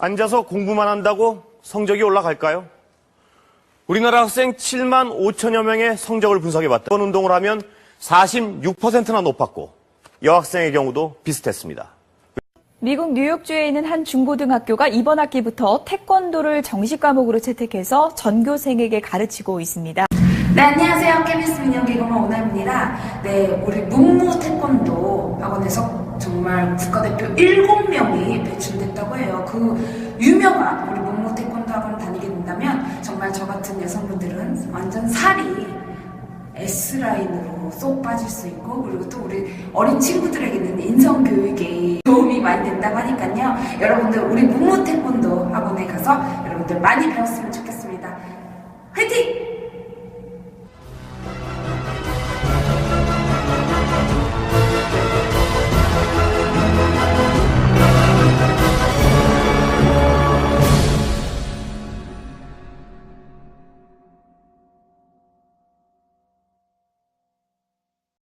앉아서 공부만 한다고 성적이 올라갈까요? 우리나라 학생 7만 5천여 명의 성적을 분석해봤다. 이번 운동을 하면 46%나 높았고 여학생의 경우도 비슷했습니다. 미국 뉴욕주에 있는 한 중고등학교가 이번 학기부터 태권도를 정식 과목으로 채택해서 전교생에게 가르치고 있습니다. 네, 안녕하세요. KBS 민영개그맨 오나입니다. 네, 우리 문무 태권도 학원에서 정말 국가대표 7명이 배출됐다고 해요. 그 유명한 우리 문무 태권도 학원 다니게 된다면 정말 저 같은 여성분들은 완전 살이 S라인으로 쏙 빠질 수 있고 그리고 또 우리 어린 친구들에게는 인성 교육에 도움이 많이 된다고 하니까요. 여러분들 우리 문무 태권도 학원에 가서 여러분들 많이 배웠으면 좋겠습니다.